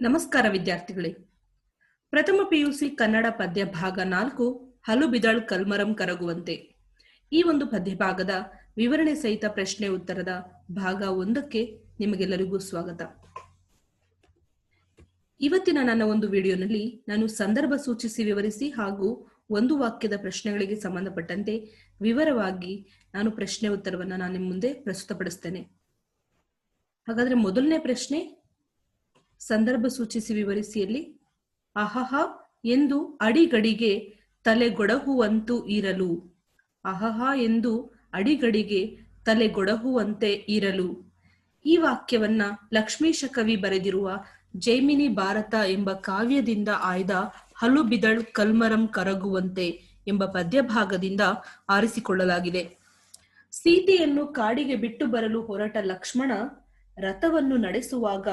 ನಮಸ್ಕಾರ ವಿದ್ಯಾರ್ಥಿಗಳೇ. ಪ್ರಥಮ ಪಿಯುಸಿ ಕನ್ನಡ ಪದ್ಯ ಭಾಗ ನಾಲ್ಕು, ಹಲು ಬಿದಳ್ ಕಲ್ಮರಂ ಕರಗುವಂತೆ. ಈ ಒಂದು ಪದ್ಯ ಭಾಗದ ವಿವರಣೆ ಸಹಿತ ಪ್ರಶ್ನೆ ಉತ್ತರದ ಭಾಗ ಒಂದಕ್ಕೆ ನಿಮಗೆಲ್ಲರಿಗೂ ಸ್ವಾಗತ. ಇವತ್ತಿನ ನನ್ನ ಒಂದು ವಿಡಿಯೋನಲ್ಲಿ ನಾನು ಸಂದರ್ಭ ಸೂಚಿಸಿ ವಿವರಿಸಿ ಹಾಗೂ ಒಂದು ವಾಕ್ಯದ ಪ್ರಶ್ನೆಗಳಿಗೆ ಸಂಬಂಧಪಟ್ಟಂತೆ ವಿವರವಾಗಿ ನಾನು ಪ್ರಶ್ನೆ ಉತ್ತರವನ್ನು ನಾನು ನಿಮ್ಮ ಮುಂದೆ ಪ್ರಸ್ತುತಪಡಿಸ್ತೇನೆ. ಹಾಗಾದ್ರೆ ಮೊದಲನೇ ಪ್ರಶ್ನೆ ಸಂದರ್ಭ ಸೂಚಿಸಿ ವಿವರಿಸಿಯಲ್ಲಿ, ಅಹಹ, ಎಂದು ಅಡಿಗಡಿಗೆ ತಲೆಗೊಡಹುವಂತೂ ಇರಲು. ಅಹಹ, ಎಂದು ಅಡಿಗಡಿಗೆ ತಲೆಗೊಡಹುವಂತೆ ಇರಲು. ಈ ವಾಕ್ಯವನ್ನ ಲಕ್ಷ್ಮೀಶ ಕವಿ ಬರೆದಿರುವ ಜೈಮಿನಿ ಭಾರತ ಎಂಬ ಕಾವ್ಯದಿಂದ ಆಯ್ದ ಹಲುಬಿದಳ್ ಕಲ್ಮರಂ ಕರಗುವಂತೆ ಎಂಬ ಪದ್ಯಭಾಗದಿಂದ ಆರಿಸಿಕೊಳ್ಳಲಾಗಿದೆ. ಸೀತೆಯನ್ನು ಕಾಡಿಗೆ ಬಿಟ್ಟು ಬರಲು ಹೊರಟ ಲಕ್ಷ್ಮಣ ರಥವನ್ನು ನಡೆಸುವಾಗ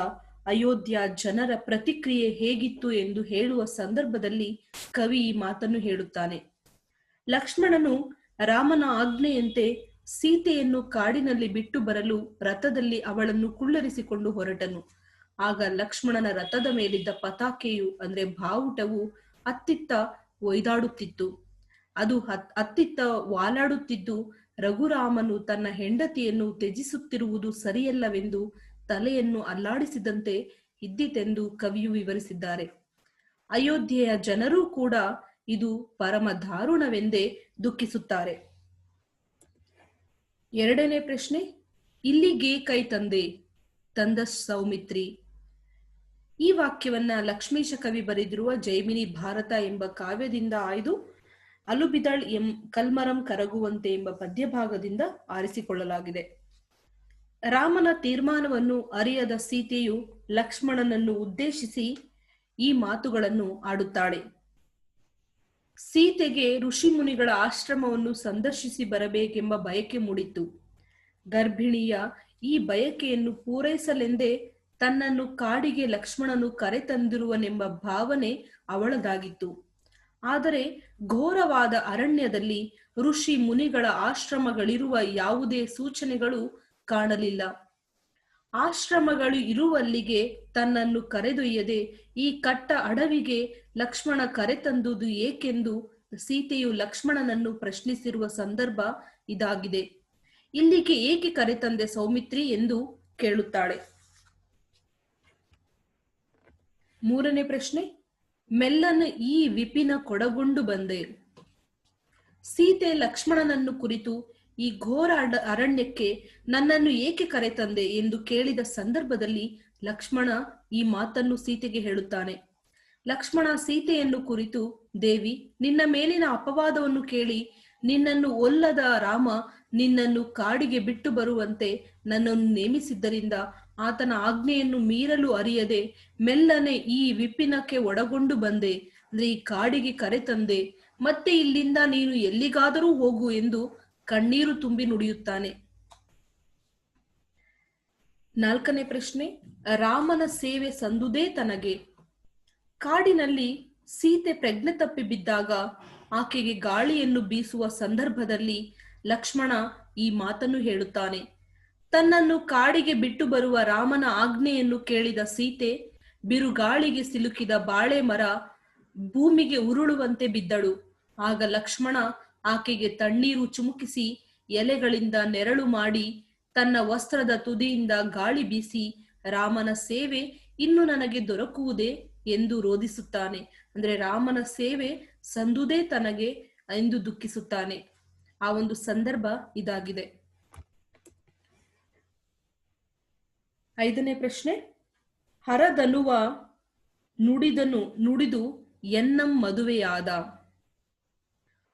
ಅಯೋಧ್ಯ ಜನರ ಪ್ರತಿಕ್ರಿಯೆ ಹೇಗಿತ್ತು ಎಂದು ಹೇಳುವ ಸಂದರ್ಭದಲ್ಲಿ ಕವಿ ಈ ಮಾತನ್ನು ಹೇಳುತ್ತಾನೆ. ಲಕ್ಷ್ಮಣನು ರಾಮನ ಆಜ್ಞೆಯಂತೆ ಸೀತೆಯನ್ನು ಕಾಡಿನಲ್ಲಿ ಬಿಟ್ಟು ಬರಲು ರಥದಲ್ಲಿ ಅವಳನ್ನು ಕುಳ್ಳರಿಸಿಕೊಂಡು ಹೊರಟನು. ಆಗ ಲಕ್ಷ್ಮಣನ ರಥದ ಮೇಲಿದ್ದ ಪತಾಕೆಯು ಅಂದ್ರೆ ಬಾವುಟವು ಅತ್ತಿತ್ತ ಒಯ್ದಾಡುತ್ತಿತ್ತು. ಅದು ಅತ್ತಿತ್ತ ವಾಲಾಡುತ್ತಿದ್ದು ರಘುರಾಮನು ತನ್ನ ಹೆಂಡತಿಯನ್ನು ತ್ಯಜಿಸುತ್ತಿರುವುದು ಸರಿಯಲ್ಲವೆಂದು ತಲೆಯನ್ನು ಅಲ್ಲಾಡಿಸಿದಂತೆ ಇದ್ದಿತೆಂದು ಕವಿಯು ವಿವರಿಸಿದ್ದಾರೆ. ಅಯೋಧ್ಯೆಯ ಜನರೂ ಕೂಡ ಇದು ಪರಮ ದಾರುಣವೆಂದೇ ದುಃಖಿಸುತ್ತಾರೆ. ಎರಡನೇ ಪ್ರಶ್ನೆ, ಇಲ್ಲಿಗೆ ಕೈ ತಂದೆ, ತಂದ ಸೌಮಿತ್ರಿ. ಈ ವಾಕ್ಯವನ್ನ ಲಕ್ಷ್ಮೀಶ ಕವಿ ಬರೆದಿರುವ ಜೈಮಿನಿ ಭಾರತ ಎಂಬ ಕಾವ್ಯದಿಂದ ಆಯ್ದು ಅಲುಬಿದಳ್ ಎಂ ಕಲ್ಮರಂ ಕರಗುವಂತೆ ಎಂಬ ಪದ್ಯಭಾಗದಿಂದ ಆರಿಸಿಕೊಳ್ಳಲಾಗಿದೆ. ರಾಮನ ತೀರ್ಮಾನವನ್ನು ಅರಿಯದ ಸೀತೆಯು ಲಕ್ಷ್ಮಣನನ್ನು ಉದ್ದೇಶಿಸಿ ಈ ಮಾತುಗಳನ್ನು ಆಡುತ್ತಾಳೆ. ಸೀತೆಗೆ ಋಷಿ ಮುನಿಗಳ ಆಶ್ರಮವನ್ನು ಸಂದರ್ಶಿಸಿ ಬರಬೇಕೆಂಬ ಬಯಕೆ ಮೂಡಿತ್ತು. ಗರ್ಭಿಣಿಯ ಈ ಬಯಕೆಯನ್ನು ಪೂರೈಸಲೆಂದೇ ತನ್ನನ್ನು ಕಾಡಿಗೆ ಲಕ್ಷ್ಮಣನು ಕರೆತಂದಿರುವನೆಂಬ ಭಾವನೆ ಅವಳದಾಗಿತ್ತು. ಆದರೆ ಘೋರವಾದ ಅರಣ್ಯದಲ್ಲಿ ಋಷಿ ಮುನಿಗಳ ಆಶ್ರಮಗಳಿರುವ ಯಾವುದೇ ಸೂಚನೆಗಳು ಕಾಣಲಿಲ್ಲ. ಆಶ್ರಮಗಳು ಇರುವಲ್ಲಿಗೆ ತನ್ನನ್ನು ಕರೆದೊಯ್ಯದೆ ಈ ಕಟ್ಟ ಅಡವಿಗೆ ಲಕ್ಷ್ಮಣ ಕರೆತಂದುದು ಏಕೆಂದು ಸೀತೆಯು ಲಕ್ಷ್ಮಣನನ್ನು ಪ್ರಶ್ನಿಸಿರುವ ಸಂದರ್ಭ ಇದಾಗಿದೆ. ಇಲ್ಲಿಗೆ ಏಕೆ ಕರೆತಂದೆ ಸೌಮಿತ್ರಿ ಎಂದು ಕೇಳುತ್ತಾಳೆ. ಮೂರನೇ ಪ್ರಶ್ನೆ, ಮೆಲ್ಲನ ಈ ವಿಪಿನ ಕೊಡಗೊಂಡು ಬಂದೆ. ಸೀತೆ ಲಕ್ಷ್ಮಣನನ್ನು ಕುರಿತು ಈ ಘೋರ ಅರಣ್ಯಕ್ಕೆ ನನ್ನನ್ನು ಏಕೆ ಕರೆತಂದೆ ಎಂದು ಕೇಳಿದ ಸಂದರ್ಭದಲ್ಲಿ ಲಕ್ಷ್ಮಣ ಈ ಮಾತನ್ನು ಸೀತೆಗೆ ಹೇಳುತ್ತಾನೆ. ಲಕ್ಷ್ಮಣ ಸೀತೆಯನ್ನು ಕುರಿತು, ದೇವಿ, ನಿನ್ನ ಮೇಲಿನ ಅಪವಾದವನ್ನು ಕೇಳಿ, ನಿನ್ನನ್ನು ಒಲ್ಲದ ರಾಮ ನಿನ್ನನ್ನು ಕಾಡಿಗೆ ಬಿಟ್ಟು ಬರುವಂತೆ ನನ್ನನ್ನು ನೇಮಿಸಿದ್ದರಿಂದ ಆತನ ಆಜ್ಞೆಯನ್ನು ಮೀರಲು ಅರಿಯದೆ ಮೆಲ್ಲನೆ ಈ ವಿಪಿನಕ್ಕೆ ಒಡಗೊಂಡು ಬಂದೆ. ಅಂದ್ರೆ ಈ ಕಾಡಿಗೆ ಕರೆತಂದೆ, ಮತ್ತೆ ಇಲ್ಲಿಂದ ನೀನು ಎಲ್ಲಿಗಾದರೂ ಹೋಗು ಎಂದು ಕಣ್ಣೀರು ತುಂಬಿ ನುಡಿಯುತ್ತಾನೆ. ನಾಲ್ಕನೇ ಪ್ರಶ್ನೆ, ರಾಮನ ಸೇವೆ ಸಂದುದೇ ತನಗೆ. ಕಾಡಿನಲ್ಲಿ ಸೀತೆ ಪ್ರಜ್ಞೆ ತಪ್ಪಿ ಬಿದ್ದಾಗ ಆಕೆಗೆ ಗಾಳಿಯನ್ನು ಬೀಸುವ ಸಂದರ್ಭದಲ್ಲಿ ಲಕ್ಷ್ಮಣ ಈ ಮಾತನ್ನು ಹೇಳುತ್ತಾನೆ. ತನ್ನನ್ನು ಕಾಡಿಗೆ ಬಿಟ್ಟು ಬರುವ ರಾಮನ ಆಜ್ಞೆಯನ್ನು ಕೇಳಿದ ಸೀತೆ ಬಿರುಗಾಳಿಗೆ ಸಿಲುಕಿದ ಬಾಳೆ ಮರ ಭೂಮಿಗೆ ಉರುಳುವಂತೆ ಬಿದ್ದಳು. ಆಗ ಲಕ್ಷ್ಮಣ ಆಕೆಗೆ ತಣ್ಣೀರು ಚುಮುಕಿಸಿ ಎಲೆಗಳಿಂದ ನೆರಳು ಮಾಡಿ ತನ್ನ ವಸ್ತ್ರದ ತುದಿಯಿಂದ ಗಾಳಿ ಬೀಸಿ, ರಾಮನ ಸೇವೆ ಇನ್ನು ನನಗೆ ದೊರಕುವುದೇ? ಎಂದು ರೋಧಿಸುತ್ತಾನೆ. ಅಂದ್ರೆ ರಾಮನ ಸೇವೆ ಸಂದುದೇ ತನಗೆ ಎಂದು ದುಃಖಿಸುತ್ತಾನೆ. ಆ ಒಂದು ಸಂದರ್ಭ ಇದಾಗಿದೆ. ಐದನೇ ಪ್ರಶ್ನೆ. ಹರದನುವ ನುಡಿದನು ನುಡಿದು ಎನ್ನಂ ಮದುವೆಯಾದ.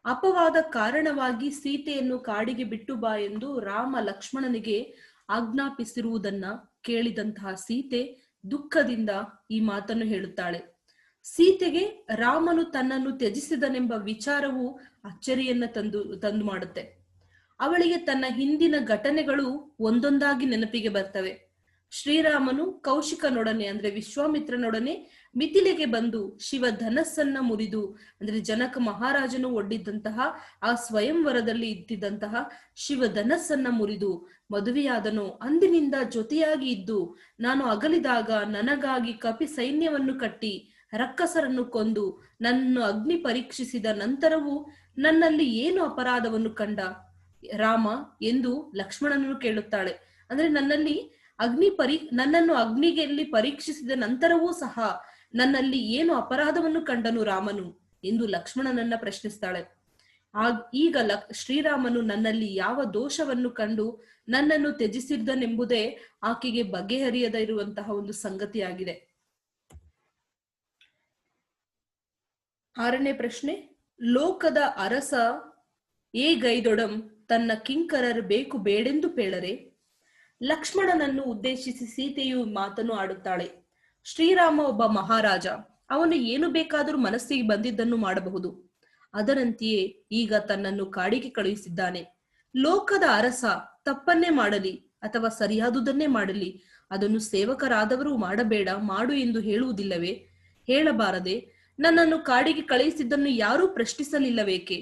ಅಪವಾದ ಕಾರಣವಾಗಿ ಸೀತೆಯನ್ನು ಕಾಡಿಗೆ ಬಿಟ್ಟು ಬಾ ಎಂದು ರಾಮ ಲಕ್ಷ್ಮಣನಿಗೆ ಆಜ್ಞಾಪಿಸಿರುವುದನ್ನ ಕೇಳಿದಂತಹ ಸೀತೆ ದುಃಖದಿಂದ ಈ ಮಾತನ್ನು ಹೇಳುತ್ತಾಳೆ. ಸೀತೆಗೆ ರಾಮನು ತನ್ನನ್ನು ತ್ಯಜಿಸಿದನೆಂಬ ವಿಚಾರವು ಅಚ್ಚರಿಯನ್ನ ತಂದು ತಂದು ಮಾಡುತ್ತೆ. ಅವಳಿಗೆ ತನ್ನ ಹಿಂದಿನ ಘಟನೆಗಳು ಒಂದೊಂದಾಗಿ ನೆನಪಿಗೆ ಬರ್ತವೆ. ಶ್ರೀರಾಮನು ಕೌಶಿಕನೊಡನೆ ಅಂದ್ರೆ ವಿಶ್ವಾಮಿತ್ರನೊಡನೆ ಮಿಥಿಲೆಗೆ ಬಂದು ಶಿವ ಧನಸ್ಸನ್ನ ಮುರಿದು, ಅಂದ್ರೆ ಜನಕ ಮಹಾರಾಜನು ಒಡ್ಡಿದ್ದಂತಹ ಆ ಸ್ವಯಂವರದಲ್ಲಿ ಇದ್ದಿದ್ದಂತಹ ಶಿವ ಧನಸ್ಸನ್ನ ಮುರಿದು ಮದುವೆಯಾದನು. ಅಂದಿನಿಂದ ಜೊತೆಯಾಗಿ ಇದ್ದು, ನಾನು ಅಗಲಿದಾಗ ನನಗಾಗಿ ಕಪಿ ಸೈನ್ಯವನ್ನು ಕಟ್ಟಿ ರಕ್ಕಸರನ್ನು ಕೊಂದು ನನ್ನನ್ನು ಅಗ್ನಿ ಪರೀಕ್ಷಿಸಿದ ನಂತರವೂ ನನ್ನಲ್ಲಿ ಏನು ಅಪರಾಧವನ್ನು ಕಂಡ? ರಾಮ ಎಂದು ಲಕ್ಷ್ಮಣನನ್ನು ಕೇಳುತ್ತಾಳೆ. ಅಂದ್ರೆ ನನ್ನಲ್ಲಿ ಅಗ್ನಿ ಪರಿ, ನನ್ನನ್ನು ಅಗ್ನಿಗೆಯಲ್ಲಿ ಪರೀಕ್ಷಿಸಿದ ನಂತರವೂ ಸಹ ನನ್ನಲ್ಲಿ ಏನು ಅಪರಾಧವನ್ನು ಕಂಡನು ರಾಮನು ಎಂದು ಲಕ್ಷ್ಮಣನನ್ನ ಪ್ರಶ್ನಿಸ್ತಾಳೆ. ಆಗ್, ಈಗ ಲಕ್, ಶ್ರೀರಾಮನು ನನ್ನಲ್ಲಿ ಯಾವ ದೋಷವನ್ನು ಕಂಡು ನನ್ನನ್ನು ತ್ಯಜಿಸಿದ್ದನೆಂಬುದೇ ಆಕೆಗೆ ಬಗೆಹರಿಯದ ಇರುವಂತಹ ಒಂದು ಸಂಗತಿಯಾಗಿದೆ. ಆರನೇ ಪ್ರಶ್ನೆ, ಲೋಕದ ಅರಸ ಏ ಗೈದೊಡಂ, ತನ್ನ ಕಿಂಕರರು ಬೇಕು ಬೇಡೆಂದು ಪೇಳರೆ ಲಕ್ಷ್ಮಣನನ್ನು ಉದ್ದೇಶಿಸಿ ಸೀತೆಯು ಮಾತನ್ನು ಆಡುತ್ತಾಳೆ. ಶ್ರೀರಾಮ ಒಬ್ಬ ಮಹಾರಾಜ. ಅವನು ಏನು ಬೇಕಾದರೂ ಮನಸ್ಸಿಗೆ ಬಂದಿದ್ದನ್ನು ಮಾಡಬಹುದು. ಅದರಂತೆಯೇ ಈಗ ತನ್ನನ್ನು ಕಾಡಿಗೆ ಕಳುಹಿಸಿದ್ದಾನೆ. ಲೋಕದ ಅರಸ ತಪ್ಪನ್ನೇ ಮಾಡಲಿ ಅಥವಾ ಸರಿಯಾದುದನ್ನೇ ಮಾಡಲಿ, ಅದನ್ನು ಸೇವಕರಾದವರು ಮಾಡಬೇಡ, ಮಾಡು ಎಂದು ಹೇಳುವುದಿಲ್ಲವೇ? ಹೇಳಬಾರದೆ, ನನ್ನನ್ನು ಕಾಡಿಗೆ ಕಳುಹಿಸಿದ್ದನ್ನು ಯಾರೂ ಪ್ರಶ್ನಿಸಲಿಲ್ಲವೇಕೆ?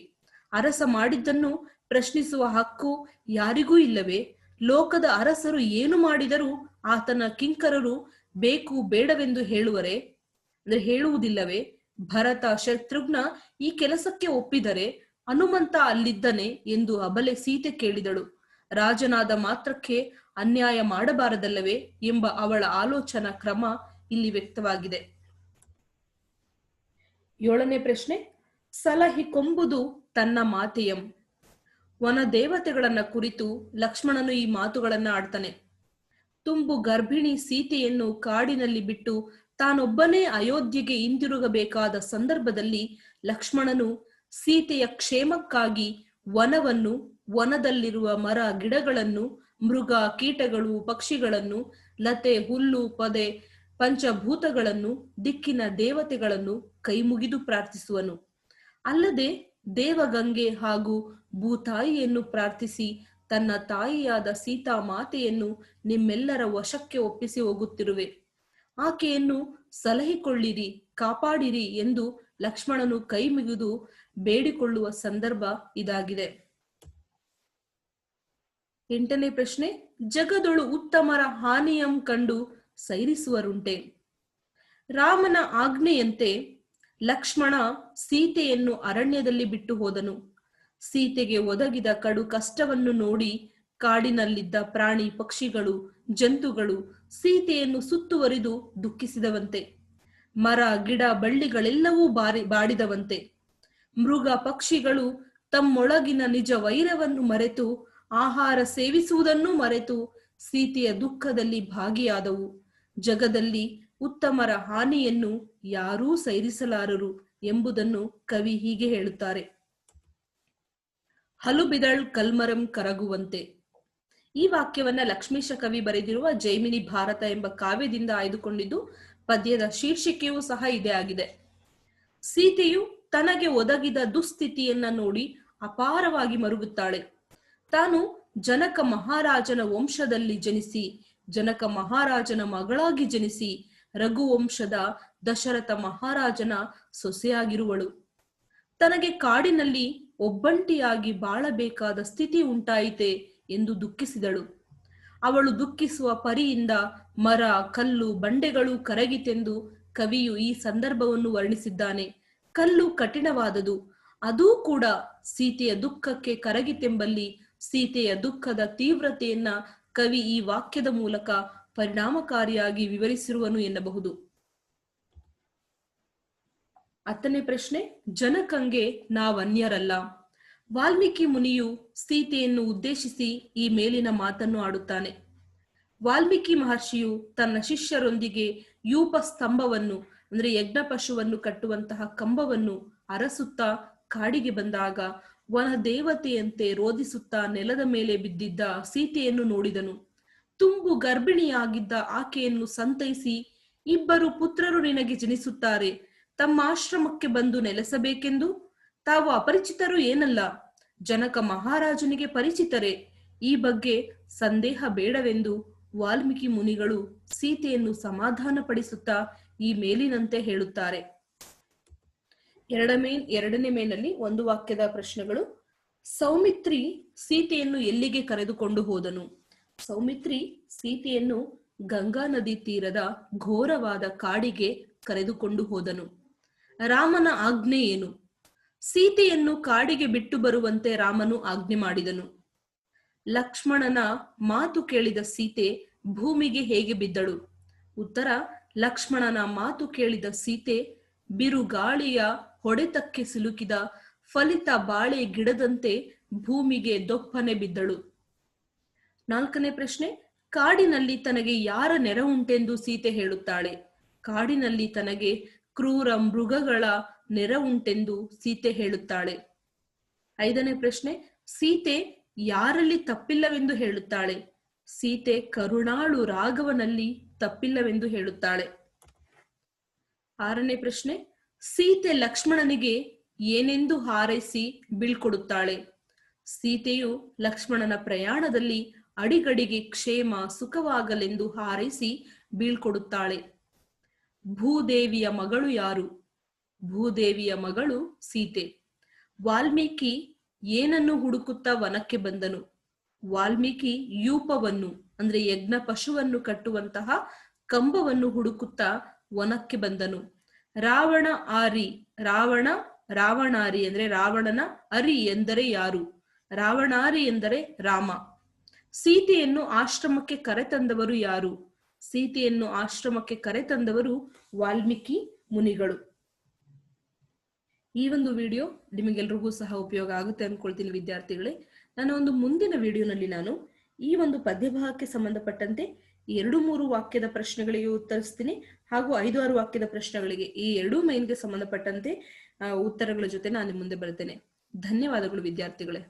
ಅರಸ ಮಾಡಿದ್ದನ್ನು ಪ್ರಶ್ನಿಸುವ ಹಕ್ಕು ಯಾರಿಗೂ ಇಲ್ಲವೇ? ಲೋಕದ ಅರಸರು ಏನು ಮಾಡಿದರೂ ಆತನ ಕಿಂಕರರು ಬೇಕು ಬೇಡವೆಂದು ಹೇಳುವರೆ, ಅಂದ್ರೆ ಹೇಳುವುದಿಲ್ಲವೇ, ಭರತ ಶತ್ರುಘ್ನ ಈ ಕೆಲಸಕ್ಕೆ ಒಪ್ಪಿದರೆ ಹನುಮಂತ ಅಲ್ಲಿದ್ದನೆ ಎಂದು ಅಬಲೆ ಸೀತೆ ಕೇಳಿದಳು. ರಾಜನಾದ ಮಾತ್ರಕ್ಕೆ ಅನ್ಯಾಯ ಮಾಡಬಾರದಲ್ಲವೇ ಎಂಬ ಅವಳ ಆಲೋಚನಾ ಕ್ರಮ ಇಲ್ಲಿ ವ್ಯಕ್ತವಾಗಿದೆ. ಏಳನೇ ಪ್ರಶ್ನೆ, ಸಲಹಿ ಕೊಂಬುದು ತನ್ನ ಮಾತೆಯಂ. ವನ ದೇವತೆಗಳನ್ನ ಕುರಿತು ಲಕ್ಷ್ಮಣನು ಈ ಮಾತುಗಳನ್ನ ಆಡ್ತಾನೆ. ತುಂಬು ಗರ್ಭಿಣಿ ಸೀತೆಯನ್ನು ಕಾಡಿನಲ್ಲಿ ಬಿಟ್ಟು ತಾನೊಬ್ಬನೇ ಅಯೋಧ್ಯೆಗೆ ಹಿಂದಿರುಗಬೇಕಾದ ಸಂದರ್ಭದಲ್ಲಿ ಲಕ್ಷ್ಮಣನು ಸೀತೆಯ ಕ್ಷೇಮಕ್ಕಾಗಿ ವನವನ್ನು, ವನದಲ್ಲಿರುವ ಮರ ಗಿಡಗಳನ್ನು, ಮೃಗ ಕೀಟಗಳು, ಪಕ್ಷಿಗಳನ್ನು, ಲತೆ, ಹುಲ್ಲು, ಪೊದೆ, ಪಂಚಭೂತಗಳನ್ನು, ದಿಕ್ಕಿನ ದೇವತೆಗಳನ್ನು ಕೈಮುಗಿದು ಪ್ರಾರ್ಥಿಸುವನು. ಅಲ್ಲದೆ ದೇವಗಂಗೆ ಹಾಗೂ ಭೂತಾಯಿಯನ್ನು ಪ್ರಾರ್ಥಿಸಿ ತನ್ನ ತಾಯಿಯಾದ ಸೀತಾ ಮಾತೆಯನ್ನು ನಿಮ್ಮೆಲ್ಲರ ವಶಕ್ಕೆ ಒಪ್ಪಿಸಿ ಹೋಗುತ್ತಿರುವೆ. ಆಕೆಯನ್ನು ಸಲಹಿಕೊಳ್ಳಿರಿ, ಕಾಪಾಡಿರಿ ಎಂದು ಲಕ್ಷ್ಮಣನು ಕೈ ಮುಗಿದು ಬೇಡಿಕೊಳ್ಳುವ ಸಂದರ್ಭ ಇದಾಗಿದೆ. ಎಂಟನೇ ಪ್ರಶ್ನೆ, ಜಗದೊಳು ಉತ್ತಮರ ಹಾನಿಯಂ ಕಂಡು ಸೈರಿಸುವರುಂಟೆ. ರಾಮನ ಆಜ್ಞೆಯಂತೆ ಲಕ್ಷ್ಮಣ ಸೀತೆಯನ್ನು ಅರಣ್ಯದಲ್ಲಿ ಬಿಟ್ಟು ಹೋದನು. ಸೀತೆಗೆ ಒದಗಿದ ಕಡು ಕಷ್ಟವನ್ನು ನೋಡಿ ಕಾಡಿನಲ್ಲಿದ್ದ ಪ್ರಾಣಿ ಪಕ್ಷಿಗಳು, ಜಂತುಗಳು ಸೀತೆಯನ್ನು ಸುತ್ತುವರಿದು ದುಃಖಿಸಿದವಂತೆ. ಮರ, ಗಿಡ, ಬಳ್ಳಿಗಳೆಲ್ಲವೂ ಬಾರಿ ಬಾಡಿದವಂತೆ. ಮೃಗ ಪಕ್ಷಿಗಳು ತಮ್ಮೊಳಗಿನ ನಿಜ ವೈರವನ್ನು ಮರೆತು, ಆಹಾರ ಸೇವಿಸುವುದನ್ನು ಮರೆತು ಸೀತೆಯ ದುಃಖದಲ್ಲಿ ಭಾಗಿಯಾದವು. ಜಗದಲ್ಲಿ ಉತ್ತಮರ ಹಾನಿಯನ್ನು ಯಾರೂ ಸೈರಿಸಲಾರರು ಎಂಬುದನ್ನು ಕವಿ ಹೀಗೆ ಹೇಳುತ್ತಾರೆ. ಹಲುಬಿದಳ್ ಕಲ್ಮರಂ ಕರಗುವಂತೆ. ಈ ವಾಕ್ಯವನ್ನ ಲಕ್ಷ್ಮೀಶ ಕವಿ ಬರೆದಿರುವ ಜೈಮಿನಿ ಭಾರತ ಎಂಬ ಕಾವ್ಯದಿಂದ ಆಯ್ದುಕೊಂಡಿದ್ದು ಪದ್ಯದ ಶೀರ್ಷಿಕೆಯೂ ಸಹ ಇದೇ ಆಗಿದೆ. ಸೀತೆಯು ತನಗೆ ಒದಗಿದ ದುಸ್ಥಿತಿಯನ್ನ ನೋಡಿ ಅಪಾರವಾಗಿ ಮರುಗುತ್ತಾಳೆ. ತಾನು ಜನಕ ಮಹಾರಾಜನ ವಂಶದಲ್ಲಿ ಜನಿಸಿ, ಜನಕ ಮಹಾರಾಜನ ಮಗಳಾಗಿ ಜನಿಸಿ, ರಘುವಂಶದ ದಶರಥ ಮಹಾರಾಜನ ಸೊಸೆಯಾಗಿರುವಳು. ತನಗೆ ಕಾಡಿನಲ್ಲಿ ಒಬ್ಬಂಟಿಯಾಗಿ ಬಾಳಬೇಕಾದ ಸ್ಥಿತಿ ಉಂಟಾಯಿತೆ ಎಂದು ದುಃಖಿಸಿದಳು. ಅವಳು ದುಃಖಿಸುವ ಪರಿಯಿಂದ ಮರ, ಕಲ್ಲು, ಬಂಡೆಗಳು ಕರಗಿತೆಂದು ಕವಿಯು ಈ ಸಂದರ್ಭವನ್ನು ವರ್ಣಿಸಿದ್ದಾನೆ. ಕಲ್ಲು ಕಠಿಣವಾದದು. ಅದೂ ಕೂಡ ಸೀತೆಯ ದುಃಖಕ್ಕೆ ಕರಗಿತೆಂಬಲ್ಲಿ ಸೀತೆಯ ದುಃಖದ ತೀವ್ರತೆಯನ್ನ ಕವಿ ಈ ವಾಕ್ಯದ ಮೂಲಕ ಪರಿಣಾಮಕಾರಿಯಾಗಿ ವಿವರಿಸಿರುವನು ಎನ್ನಬಹುದು. ಹತ್ತನೇ ಪ್ರಶ್ನೆ, ಜನಕಂಗೆ ನಾವನ್ಯರಲ್ಲ ವಾಲ್ಮೀಕಿ ಮುನಿಯು ಸೀತೆಯನ್ನು ಉದ್ದೇಶಿಸಿ ಈ ಮೇಲಿನ ಮಾತನ್ನು ಆಡುತ್ತಾನೆ. ವಾಲ್ಮೀಕಿ ಮಹರ್ಷಿಯು ತನ್ನ ಶಿಷ್ಯರೊಂದಿಗೆ ಯೂಪ ಸ್ತಂಭವನ್ನು, ಅಂದ್ರೆ ಯಜ್ಞ ಪಶುವನ್ನು ಕಟ್ಟುವಂತಹ ಕಂಬವನ್ನು ಅರಸುತ್ತಾ ಕಾಡಿಗೆ ಬಂದಾಗ ವನ ದೇವತೆಯಂತೆ ರೋಧಿಸುತ್ತಾ ನೆಲದ ಮೇಲೆ ಬಿದ್ದಿದ್ದ ಸೀತೆಯನ್ನು ನೋಡಿದನು. ತುಂಬು ಗರ್ಭಿಣಿಯಾಗಿದ್ದ ಆಕೆಯನ್ನು ಸಂತೈಸಿ ಇಬ್ಬರು ಪುತ್ರರು ನಿನಗೆ ಜನಿಸುತ್ತಾರೆ ತಮ್ಮ ಆಶ್ರಮಕ್ಕೆ ಬಂದು ನೆಲೆಸಬೇಕೆಂದು? ತಾವು ಅಪರಿಚಿತರು ಏನಲ್ಲ? ಜನಕ ಮಹಾರಾಜನಿಗೆ ಪರಿಚಿತರೆ. ಈ ಬಗ್ಗೆ ಸಂದೇಹ ಬೇಡವೆಂದು ವಾಲ್ಮೀಕಿ ಮುನಿಗಳು ಸೀತೆಯನ್ನು ಸಮಾಧಾನಪಡಿಸುತ್ತಾ ಈ ಮೇಲಿನಂತೆ ಹೇಳುತ್ತಾರೆ. ಎರಡನೇ ಎರಡನೇ ಮೇನಲ್ಲಿ ಒಂದು ವಾಕ್ಯದ ಪ್ರಶ್ನೆಗಳು. ಸೌಮಿತ್ರಿ ಸೀತೆಯನ್ನು ಎಲ್ಲಿಗೆ ಕರೆದುಕೊಂಡು ಹೋದನು? ಸೌಮಿತ್ರಿ ಸೀತೆಯನ್ನು ಗಂಗಾ ನದಿ ತೀರದ ಘೋರವಾದ ಕಾಡಿಗೆ ಕರೆದುಕೊಂಡು ಹೋದನು. ರಾಮನ ಆಜ್ಞೆ ಏನು? ಸೀತೆಯನ್ನು ಕಾಡಿಗೆ ಬಿಟ್ಟು ಬರುವಂತೆ ರಾಮನು ಆಜ್ಞೆ ಮಾಡಿದನು. ಲಕ್ಷ್ಮಣನ ಮಾತು ಕೇಳಿದ ಸೀತೆ ಭೂಮಿಗೆ ಹೇಗೆ ಬಿದ್ದಳು? ಉತ್ತರ, ಲಕ್ಷ್ಮಣನ ಮಾತು ಕೇಳಿದ ಸೀತೆ ಬಿರುಗಾಳಿಯ ಹೊಡೆತಕ್ಕೆ ಸಿಲುಕಿದ ಫಲಿತ ಬಾಳೆ ಗಿಡದಂತೆ ಭೂಮಿಗೆ ದೊಪ್ಪನೆ ಬಿದ್ದಳು. ನಾಲ್ಕನೇ ಪ್ರಶ್ನೆ, ಕಾಡಿನಲ್ಲಿ ತನಗೆ ಯಾರ ನೆರವುಂಟೆಂದು ಸೀತೆ ಹೇಳುತ್ತಾಳೆ? ಕಾಡಿನಲ್ಲಿ ತನಗೆ ಕ್ರೂರ ಮೃಗಗಳ ನೆರವುಂಟೆಂದು ಸೀತೆ ಹೇಳುತ್ತಾಳೆ. ಐದನೇ ಪ್ರಶ್ನೆ, ಸೀತೆ ಯಾರಲ್ಲಿ ತಪ್ಪಿಲ್ಲವೆಂದು ಹೇಳುತ್ತಾಳೆ? ಸೀತೆ ಕರುಣಾಳು ರಾಘವನಲ್ಲಿ ತಪ್ಪಿಲ್ಲವೆಂದು ಹೇಳುತ್ತಾಳೆ. ಆರನೇ ಪ್ರಶ್ನೆ, ಸೀತೆ ಲಕ್ಷ್ಮಣನಿಗೆ ಏನೆಂದು ಹಾರೈಸಿ ಬೀಳ್ಕೊಡುತ್ತಾಳೆ? ಸೀತೆಯು ಲಕ್ಷ್ಮಣನ ಪ್ರಯಾಣದಲ್ಲಿ ಅಡಿಗಡಿಗೆ ಕ್ಷೇಮ ಸುಖವಾಗಲೆಂದು ಹಾರೈಸಿ ಬೀಳ್ಕೊಡುತ್ತಾಳೆ. ಭೂದೇವಿಯ ಮಗಳು ಯಾರು? ಭೂದೇವಿಯ ಮಗಳು ಸೀತೆ. ವಾಲ್ಮೀಕಿ ಏನನ್ನು ಹುಡುಕುತ್ತಾ ವನಕ್ಕೆ ಬಂದನು? ವಾಲ್ಮೀಕಿ ಯೂಪವನ್ನು, ಅಂದ್ರೆ ಯಜ್ಞ ಪಶುವನ್ನು ಕಟ್ಟುವಂತಹ ಕಂಬವನ್ನು ಹುಡುಕುತ್ತಾ ವನಕ್ಕೆ ಬಂದನು. ರಾವಣ ಆರಿ, ರಾವಣ ರಾವಣಾರಿ ಅಂದ್ರೆ ರಾವಣನ ಅರಿ ಎಂದರೆ ಯಾರು? ರಾವಣಾರಿ ಎಂದರೆ ರಾಮ. ಸೀತೆಯನ್ನು ಆಶ್ರಮಕ್ಕೆ ಕರೆತಂದವರು ಯಾರು? ಸೀತೆಯನ್ನು ಆಶ್ರಮಕ್ಕೆ ಕರೆತಂದವರು ವಾಲ್ಮೀಕಿ ಮುನಿಗಳು. ಈ ಒಂದು ವಿಡಿಯೋ ನಿಮಗೆಲ್ರಿಗೂ ಸಹ ಉಪಯೋಗ ಆಗುತ್ತೆ ಅನ್ಕೊಳ್ತೀನಿ ವಿದ್ಯಾರ್ಥಿಗಳೇ. ನನ್ನ ಒಂದು ಮುಂದಿನ ವಿಡಿಯೋನಲ್ಲಿ ನಾನು ಈ ಒಂದು ಪದ್ಯಭಾಗಕ್ಕೆ ಸಂಬಂಧಪಟ್ಟಂತೆ ಎರಡು ಮೂರು ವಾಕ್ಯದ ಪ್ರಶ್ನೆಗಳಿಗೆ ಉತ್ತರಿಸ್ತೀನಿ. ಹಾಗೂ ಐದು ಆರು ವಾಕ್ಯದ ಪ್ರಶ್ನೆಗಳಿಗೆ ಈ ಎರಡೂ ಮೈನ್ಗೆ ಸಂಬಂಧಪಟ್ಟಂತೆ ಉತ್ತರಗಳ ಜೊತೆ ನಾನು ಮುಂದೆ ಬರ್ತೇನೆ ಧನ್ಯವಾದಗಳು ವಿದ್ಯಾರ್ಥಿಗಳೇ.